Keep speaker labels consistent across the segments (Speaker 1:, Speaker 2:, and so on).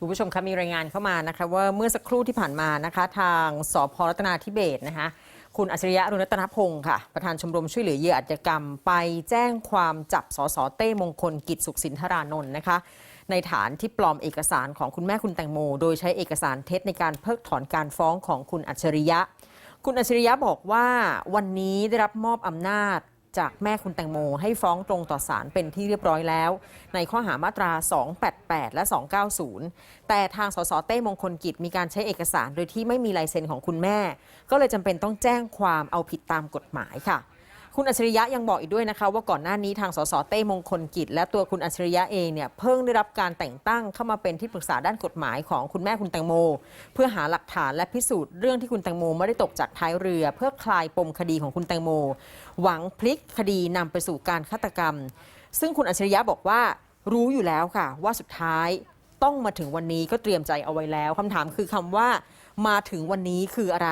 Speaker 1: คุณผู้ชมคะมีรายงานเข้ามานะคะว่าเมื่อสักครู่ที่ผ่านมานะคะ ทางสพรัตนาธิเบศนะคะคุณอัจฉริยะรุณรัตนพงศ์ค่ะ ประธานชมรมช่วยเหลือเหยื่ออาชญากรรม ไปแจ้งความจับสสเต้มงคลกิจสุขสินธารานนท์นะคะ ในฐานที่ปลอมเอกสารของคุณแม่คุณแตงโม โดยใช้เอกสารเท็จในการเพิกถอนการฟ้องของคุณอัจฉริยะ คุณอัจฉริยะบอกว่าวันนี้ได้รับมอบอำนาจ จากแม่คุณแตงโม ให้ฟ้องตรงต่อศาลเป็นที่เรียบร้อยแล้ว ในข้อหามาตรา 288 และ 290 แต่ทางสสเต้มงคลกิจมีการใช้เอกสารโดยที่ไม่มีลายเซ็นของคุณแม่ ก็เลยจำเป็นต้องแจ้งความเอาผิดตามกฎหมายค่ะ คุณอัจฉริยะยังบอกอีกด้วยนะคะว่าก่อนหน้านี้ทางสสเต้มงคลกิจ และตัวคุณอัจฉริยะเองเนี่ยเพิ่งได้รับการแต่งตั้งเข้ามาเป็นที่ปรึกษาด้านกฎหมายของคุณแม่คุณแตงโม เพื่อหาหลักฐานและพิสูจน์เรื่องที่คุณแตงโมไม่ได้ตกจากท้ายเรือ เพื่อคลายปมคดีของคุณแตงโม หวังพลิกคดีนำไปสู่การฆาตกรรม ซึ่งคุณอัจฉริยะบอกว่ารู้อยู่แล้วค่ะ ว่าสุดท้ายต้องมาถึงวันนี้ก็เตรียมใจเอาไว้แล้วคำถามคือคำว่า มาถึงวันนี้คืออะไร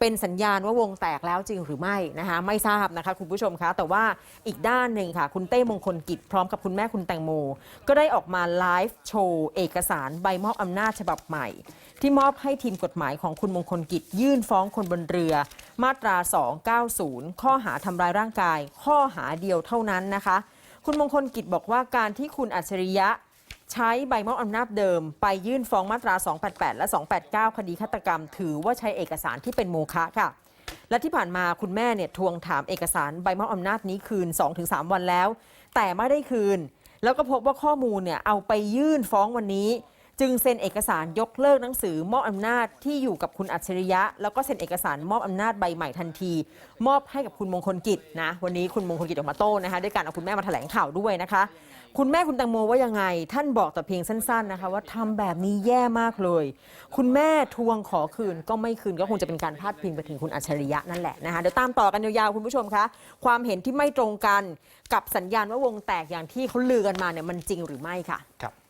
Speaker 1: เป็นสัญญาณว่าวงแตกแล้วจริงหรือไม่นะคะไม่ทราบนะคะคุณผู้ชมคะ แต่ว่าอีกด้านหนึ่งค่ะ คุณเต้มงคลกิจพร้อมกับคุณแม่คุณแตงโม ก็ได้ออกมาไลฟ์โชว์เอกสารใบมอบอำนาจฉบับใหม่ ที่มอบให้ทีมกฎหมายของคุณมงคลกิจ ยื่นฟ้องคนบนเรือ มาตรา 290 ข้อหาทำร้ายร่างกาย ข้อหาเดียวเท่านั้นนะคะ คุณมงคลกิจบอกว่าการที่คุณอัจฉริยะ ใช้ใบมอบอำนาจเดิม ไปยื่นฟ้องมาตรา 288 และ 289 คดีฆาตกรรม ถือว่าใช้เอกสารที่เป็นโมฆะค่ะ และที่ผ่านมาคุณแม่เนี่ยทวงถามเอกสารใบมอบอำนาจนี้คืน 2-3 วันแล้ว แต่ไม่ได้คืน แล้วก็พบว่าข้อมูลเนี่ยเอาไปยื่นฟ้องวันนี้ จึงเซ็นเอกสารยกเลิกหนังสือมอบอำนาจที่อยู่กับคุณอัจฉริยะ แล้วก็เซ็นเอกสารมอบอำนาจใบใหม่ทันที มอบให้กับคุณมงคลกิจนะวันนี้คุณมงคลกิจออกมาโต้นะคะด้วยการเอาคุณแม่มาแถลงข่าวด้วยนะคะ คุณแม่คุณแตังโมว่ายังไง ท่านบอกแต่เพียงสั้นๆนะคะ ว่าทำแบบนี้แย่มากเลย คุณแม่ทวงขอคืนก็ไม่คืนก็คงจะเป็นการพาดพิงไปถึงคุณอัจฉริยะนั่นแหละนะคะเดี๋ยวตามต่อกันยาวๆคุณผู้ชมคะความเห็นที่ไม่ตรงกันกับสัญญาณว่าวงแตกอย่างที่เขาลือกันมาเนี่ยมันจริงหรือไม่ค่ะ
Speaker 2: ครับ